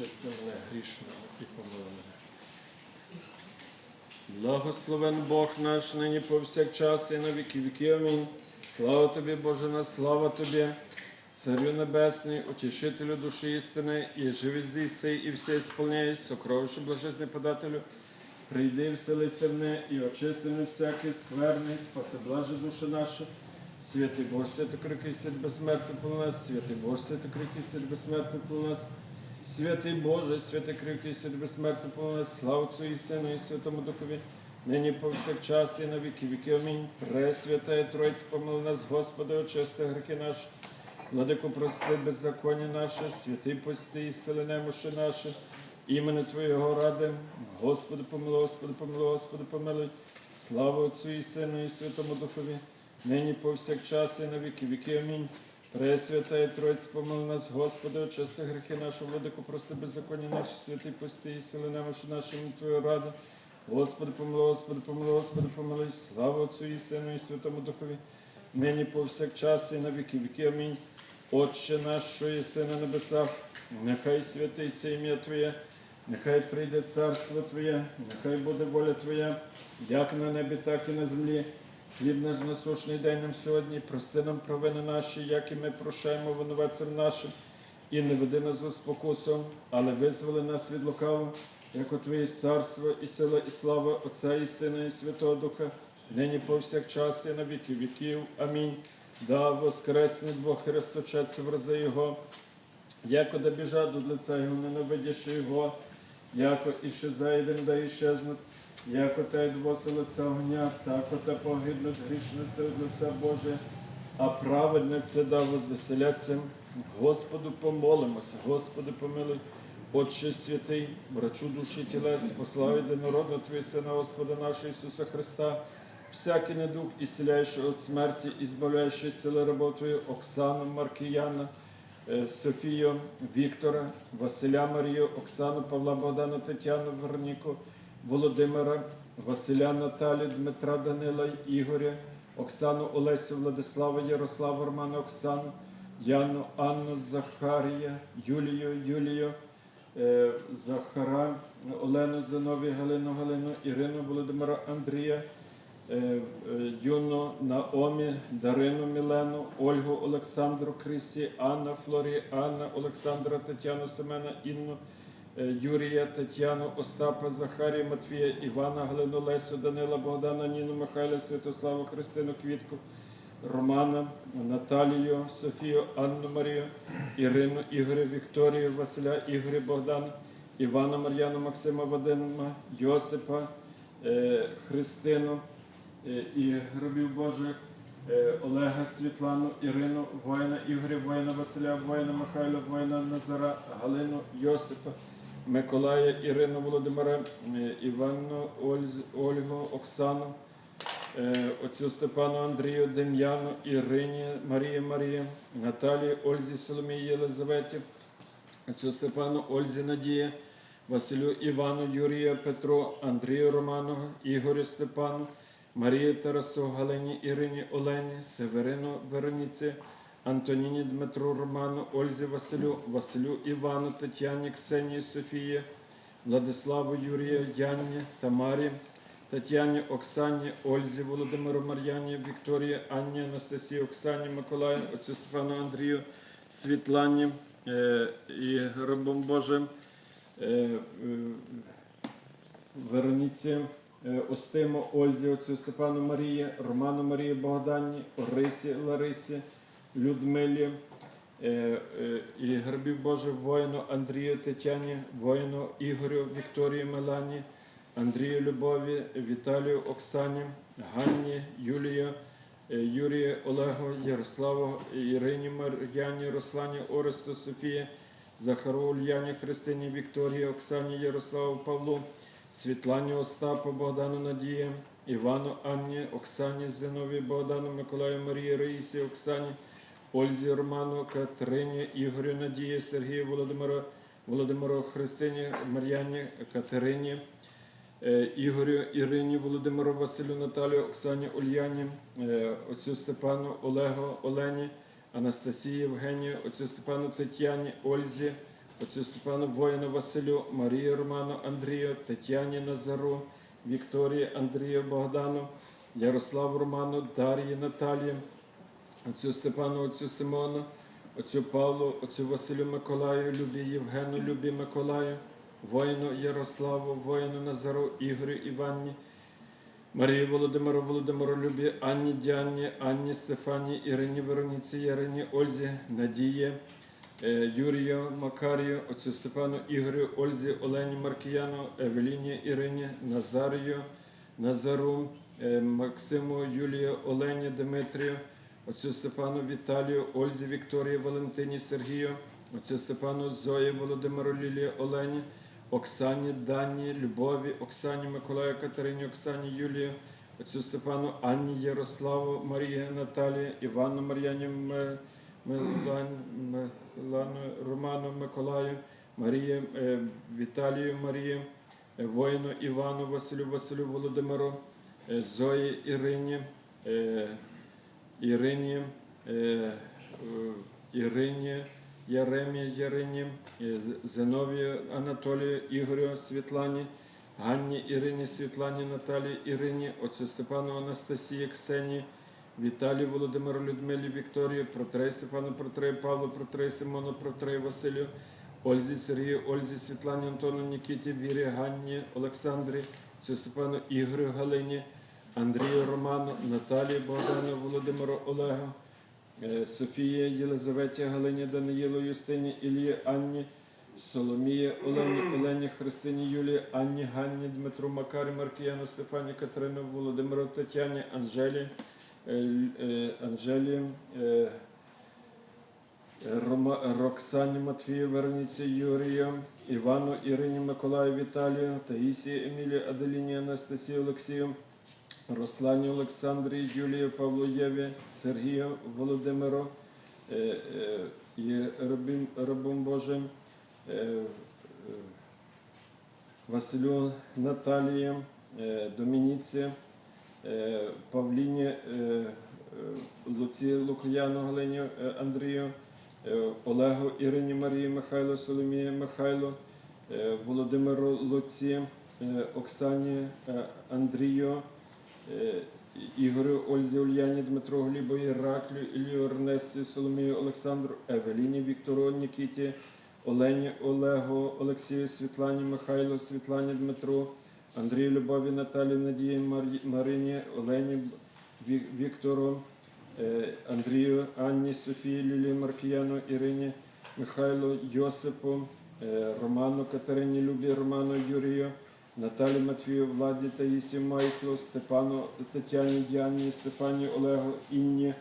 очисти мене грішного і помилуй мене. Благословен Бог наш нині повсякчас і на віки віки. Амінь. Слава тобі, Боже наш, слава тобі, Царю Небесний, утішителю душі істини, і живи здійси, і все сповняй, сокровище блажесне подателю. Прийди, вселися в мене і очисти мене всякий скверний, спаси блаже душа наша. Святий Боже, святий крикий свят безсмертний по нас, святий Боже, святий крикий свят безсмертний по нас. Святий Боже, святий крикий свят безсмертний по нас, слава Отцю і Сину і Святому Духові, нині повсякчас і на віки віки. Амінь. Пресвятая Тройця, помили нас, Господи, очисти гріхи наші. Владику, прости беззаконня наше, святий пости і сили немощі наші, імени Твоєго ради. Господи, помилуй, Господи, помилуй, Господи, помилуй. Слава Отцю і Сину і Святому Духові, нині повсякчас і на віки віки. Амінь. Пресвятая Тройця, помили нас, Господи, очисти гріхи наші, владику, прости беззаконня наші, святий пости і сили немощі наші, імені Твоєго ради. Господи, помилуй, Господи, помилуй, Господи, помилуй. Слава Отцю і Сину і Святому Духові, нині повсякчас і на віки віки. Амінь. Отче наш, що єси на небесах, нехай святиться ім'я Твоє, нехай прийде царство Твоє, нехай буде воля Твоя, як на небі, так і на землі. Хліб наш насушний день нам сьогодні, прости нам провини наші, як і ми прощаємо винуватцям нашим, і не веди нас у спокусу, але визволи нас від лукавого, як у Твоє царство і сила, і слава Отця і Сина, і Святого Духа, нині повсякчас і на віки віків. Амінь. Да воскресне Бог Христочець в рази Його, яко да біжа до лиця Його, ненавидящи Його, яко і ще зайдем, да іщезнуть, яко та й двоси лиця огня, тако та погибнуть грішниці від лиця Боже, а праведниці да возвеселяться. Господу помолимося, Господи помилуй, Отче святий, врачу душі тілес, послав єдинородного Твій Сина, Господа нашого Ісуса Христа, всякий недуг, ісціляючий від смерті, і збавляючий сили роботою Оксану Маркіяна, е, Софію, Віктора, Василя Марію, Оксану, Павла Богдана, Тетяну, Верніку, Володимира, Василя Наталі, Дмитра Данила, Ігоря, Оксану Олесю, Владислава, Ярослава, Романа, Оксану, Яну, Анну, Захарія, Юлію, Юлію, е, Захара, Олену, Зиновію, Галину, Галину, Ірину, Володимира, Андрія, е, е, Юну, Наомі, Дарину, Мілену, Ольгу, Олександру, Крисі, Анна, Флорі, Анна, Олександра, Тетяну, Семена, Інну, Юрія, Тетяну, Остапа, Захарія, Матвія, Івана, Галину, Лесю, Данила, Богдана, Ніну, Михайла, Святославу, Христину, Квітку, Романа, Наталію, Софію, Анну Марію, Ірину, Ігоря, Вікторію, Василя, Ігоря, Богдана, Івана, Мар'яну, Максима, Вадима, Йосипа, е, Христину е, і гробів Божих, е, Олега, Світлану, Ірину, воїна, Ігоря, воїна, Василя, воїна, Михайла, воїна, Назара, Галину, Йосипа, Миколая, Ірину, Володимира, е, Іванну, Ольгу, Оксану, е, отцю Степану Андрію, Дем'яну, Ірині, Марії Марії, Наталії, Ользі, Соломії, Єлизаветі, отцю Степану, Ользі Надії, Василю Івану, Юрію, Петру, Андрію Роману, Ігорю Степану, Марії Тарасу, Галині, Ірині, Олені, Северину Вероніці, Антоніні Дмитру Роману, Ользі Василю, Василю Івану, Тетяні, Ксенії, Софії, Владиславу Юрію, Яні, Тамарі, Тетяні, Оксані, Ользі, Володимиру Мар'яні, Вікторії, Анні, Анастасії, Оксані, Миколаю, отцю Стефану Андрію, Світлані е, і рабом Божим. е, е, Вероніці Остимо, Ользі, отцю Степану Марії, Роману Марії Богдані, Орисі Ларисі, Людмилі е, е, і грабів Божих воїну Андрію Тетяні, воїну Ігорю Вікторії Мелані, Андрію Любові, Віталію Оксані, Ганні, Юлію, е, Юрію Олегу, Ярославу, Ірині Мар'яні, Руслані, Оресту, Софії, Захару Ульяні, Христині, Вікторії, Оксані, Ярославу, Павлу, Світлані Остапу, Богдану Надії, Івану Анні, Оксані Зинові, Богдану Миколаю Марії, Раїсі, Оксані, Ользі Роману, Катерині, Ігорю Надії, Сергію Володимиру, Володимиру Христині, Мар'яні, Катерині, е, Ігорю, Ірині, Володимиру, Василю, Наталію, Оксані, Ульяні, е, отцю Степану, Олегу, Олені, Анастасії, Євгенію, отцю Степану, Тетяні, Ользі, отцю Степану воїну Василю, Марії Роману Андрію, Тетяні Назару, Вікторії Андрію Богдану, Ярославу Роману, Дар'ї Наталії, отцю Степану, отцю Симону, отцю Павлу, отцю Василю Миколаю, Любі Євгену, Любі Миколаю, воїну Ярославу, воїну Назару, Ігорю Іванні, Марії Володимиру, Володимиру Любі, Анні Діанні, Анні Стефані, Ірині Вероніці, Ярині, Ользі, Надії, е, Юрію, Макарію, отцю Степану, Ігорю, Ользі, Олені Маркіяну, Евеліні, Ірині, Назарію, Назару, е, Максиму, Юлію, Олені, Дмитрію, отцю Степану, Віталію, Ользі, Вікторії, Валентині, Сергію, отцю Степану, Зої, Володимиру, Лілії, Олені, Оксані, Дані, Любові, Оксані, Миколаю, Катерині, Оксані, Юлію, отцю Степану, Анні, Ярославу, Марії, Наталії, Івану, Мар'яні, Милану, Роману, Миколаю, Марії, е, Віталію, Марію, е, воїну Івану, Василю, Василю, Володимиру, е, Зої, Ірині, Ірині, е, Ірині, Яремі, Ярині, е, Зиновію, Анатолію, Ігорю, Світлані, Ганні, Ірині, Світлані, Наталії, Ірині, отцю Степану, Анастасії, Ксенії, Віталію, Володимиру, Людмилі, Вікторію, Протрей, Степану, Протрей, Павлу, Протрей, Симону, Протрей, Василю, Ользі, Сергію, Ользі, Світлані, Антону, Нікіті, Вірі, Ганні, Олександрі, Степану, Ігорю, Галині, Андрію, Роману, Наталії, Богдану, Володимиру, Олегу, е, Софії, Єлизаветі, Галині, Даниїлу, Юстині, Ілії, Анні, Соломії, Олені, Олені, Христині, Юлії, Анні, Ганні, Дмитру, Макарі, Маркіяну, Стефані, Катерину, Володимиру, Тетяні, Анжелі, е, е, Анжелі, Роксані, Матвію, Вероніці, Юрію, Івану, Ірині, Миколаю, Віталію, Таїсії, Емілії, Аделіні, Анастасії, Олексію, Руслані, Олександрі, Юлію, Павлу Єві, Сергію, Володимиру, е, е, і рабом Божим, е, Василю Наталії, Домініці, Павліні, Луці Лук'яну, Галині Андрію, Олегу Ірині Марії, Михайло Соломії, Михайло, Володимиру Луці, Оксані Андрію, Ігорю Ользі Ульяні, Дмитро Глібу, Іраклю, Ілію Ернесті, Соломію Олександру, Евеліні Віктору Нікіті, Олені Олегу, Олексію Світлані, Михайлу, Світлані Дмитру, Андрію Любові, Наталі Надії, Марині, Олені Віктору, е, Андрію, Анні, Софії, Лілії, Маркіяну, Ірині, Михайлу, Йосипу, е, Роману, Катерині, Любі, Роману, Юрію, Наталі Матвію, Владі, Таїсі, Майклу, Степану, Тетяні, Діані, Стефані, Олегу, Інні,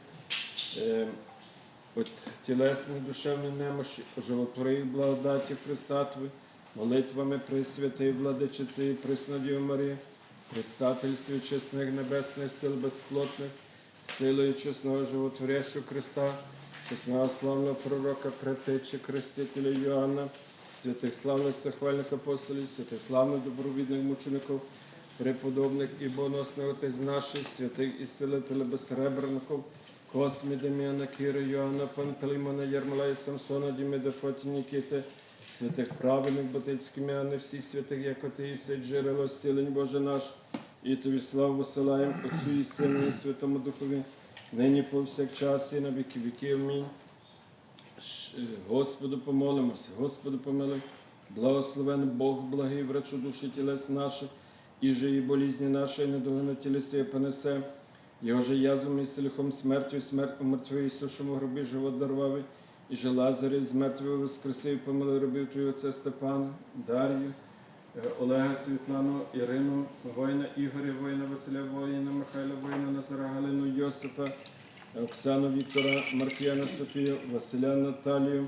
е, от тілесні душевні немощі, животвори їх благодаті Христа Твої, молитвами Пресвятої Владичиці і Преснодію Марії, предстатель свічесних небесних сил безплотних, силою чесного животворящого Христа, чесного славного пророка, притечі, крестителя Йоанна, святих славних захвальних апостолів, святих славних добровідних мучеників, преподобних і боносних отець наших, святих і селителя безсребреників, Космі, Дем'яна, Кіри, Йоанна, Пантелеймона, Ярмолая, Самсона, Дімеда, Фоті, Нікіти, святих праведних Батицьких м'яни, всі святих, як сить джерело, зцілень Боже наш, і тобі славу посилаємо Отцю і Сину і Святому Духові, нині повсякчас і на віки віків. Амінь. Господу помолимося, Господу помилуй, благословен Бог, благий врачу душі тілес наших, і же болізні наші, і недовину тілеси понесе. Його же язом і селихом смертю, смерть умертвив, і сушому гробі живот дарвав, і же Лазарів з мертвого воскресив, помилуй робив твій отця Степана, Дар'ю, е, Олега Світлану, Ірину, воїна Ігоря, воїна Василя, воїна Михайла, воїна Назара, Галину, Йосипа, Оксану Віктора, Маркіяна Софію, Василя Наталію,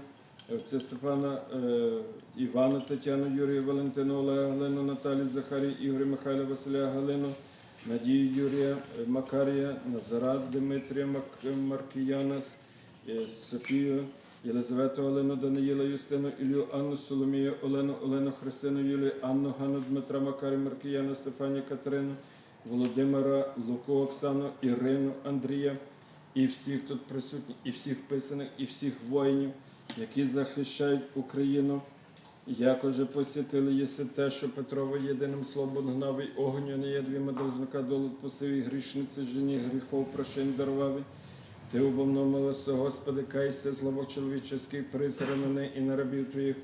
отця Степана, е, Івана Тетяну, Юрія Валентину, Олега Галину, Наталію, Захарію, Ігоря Михайла, Василя Галину, Надію Юрія, е, Макарія, Назара Дмитрія, Маркіяна, е, Софію, Єлизавету Олену, Даниїла, Юстину, Ілю, Анну, Соломію, Олену, Олену, Христину, Юлію, Анну, Ганну, Дмитра, Макарі, Маркіяна, Стефанію, Катерину, Володимира, Луку, Оксану, Ірину, Андрія і всіх тут присутніх, і всіх писаних, і всіх воїнів, які захищають Україну. Як уже посітили єси те, що Петрово єдиним словом гнав огню не є двіма должника долу посив грішниці жені гріхов прощень дарував. Ти обомномилася, Господи, кайся, злово чоловіческий, призра мене і на рабів твоїх,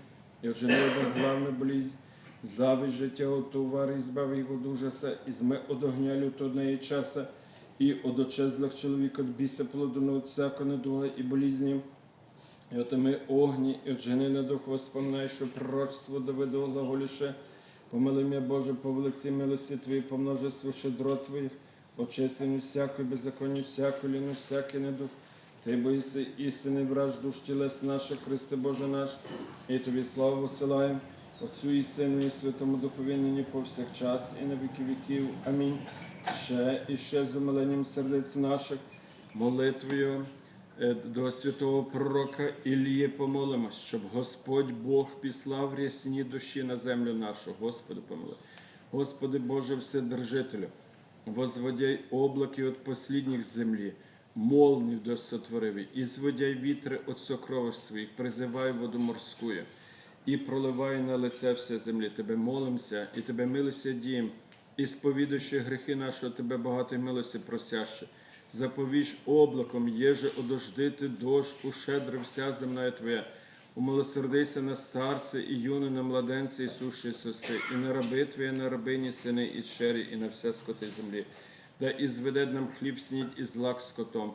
і от жени один главна болізнь, зависть життя от товари, і збави його від ужаса, і зме од огня лютого часа, і од очезлих чоловік от біса плодону, от всякого недуга і болізні. І от огні, і отжени на дух воспоминай, що пророчество Давиду глаголіше, помили мене, Боже, по велиці милості Твої, по множеству щедро Твоїх, очистину всякої беззаконні, всякої ліну, всякий недух. Ти боїси істини враж душ тілес наших, Христе Боже наш, і Тобі славу посилаємо, Отцю і Сину, і Святому Духові повсякчас, і на віки віків. Амінь. Ще і ще з умиленням сердець наших, молитвою е, до святого пророка Ілії помолимось, щоб Господь Бог післав рясні душі на землю нашу. Господи, помилуй. Господи Боже Вседержителю, возводяй облаки от послідніх землі, молнів до сотвореви, і зводяй вітри от сокровищ своїх, призивай воду морскую, і проливай на лице все землі. Тебе молимся, і тебе милися дієм, і сповідуючи гріхи наші, от тебе багато милості просяще. Заповіж облаком, єже одождити дощ, ущедри вся земна Твоя. Умилосердися на старце і юне, на младенці суші соси, і на раби Твої, на рабині, сини і чері, і на все скоти землі. Да і зведе нам хліб снідь і злак скотом.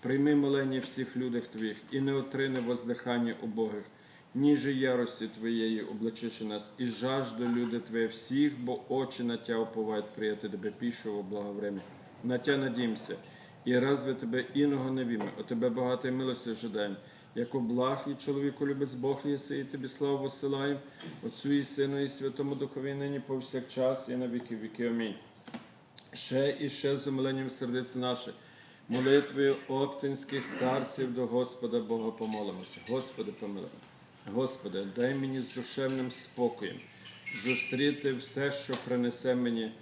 Прийми молення всіх людях Твоїх, і не отрине воздихання убогих. Ніже ярості Твоєї облачиши нас, і жажду люди Твоє всіх, бо очі на Тя уповають прияти Тебе пішого благовремя. На Тя надімся, і разве Тебе іного не віме, о Тебе багато милості ожидаємо. Яко благ і чоловіку любець Бог єси, і тобі славу посилаєм, Отцю і Сину, і Святому Духові нині повсякчас, і на віки віки. Амінь. Ще і ще з умиленням сердець наших, молитвою оптинських старців до Господа Бога помолимося. Господи, помилуй. Господи, дай мені з душевним спокоєм зустріти все, що принесе мені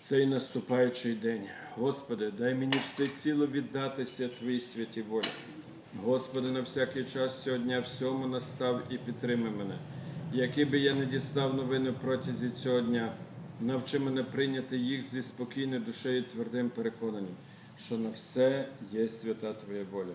цей наступаючий день. Господи, дай мені все ціло віддатися Твоїй святій волі. Господи, на всякий час цього дня всьому настав і підтримай мене. Які би я не дістав новини протязі цього дня, навчи мене прийняти їх зі спокійною душею і твердим переконанням, що на все є свята Твоя воля.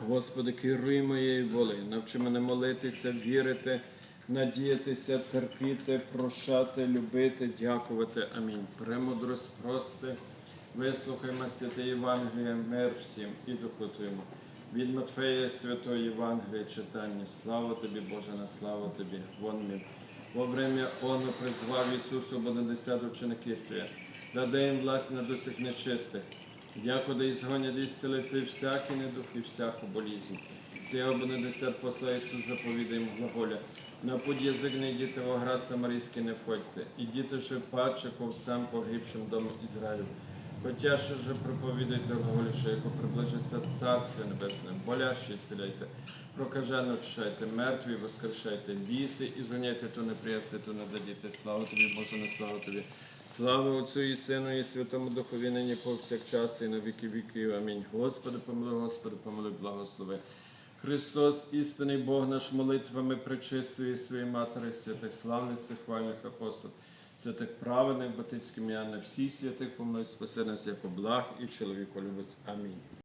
Господи, керуй моєю волею, навчи мене молитися, вірити, надіятися, терпіти, прощати, любити, дякувати. Амінь. Премудрость прости. Вислухаймо святе Євангеліє, мир всім і духу Твоєму. Від Матфея Святої Євангелія читання. Слава тобі, Боже, на слава тобі. Вон мір. Во время оно призвав Ісусу Бонадесят ученики свої, даде їм над усіх нечистих, ізгонять і зцілити всякий недух і всяку болізнь. Сія Бонадесят посла Ісус заповідає їм глаголя. На путь язик не йдіте в оград Самарійський не входьте, ідіте же паче ковцям погибшим дому Ізраїлю. Хотя ще же проповідайте глаголіше, яко приближиться Царство Небесне, болящі ісцеляйте, прокажено очищайте, мертві воскрешайте, біси і згоняйте, то не приясти, то не дадіте. Слава тобі, Боже, не слава тобі. Слава Отцю і Сину, і Святому Духові, нині повсякчас, і на віки віків. Амінь. Господи, помилуй, Господи, помилуй, благослови. Христос, істинний Бог наш молитвами причистує своєї матері, святих славних хвальних апостолів, святих праведних батицьким я на всіх святих помилуй, спаси нас як благ і чоловіку любить. Амінь.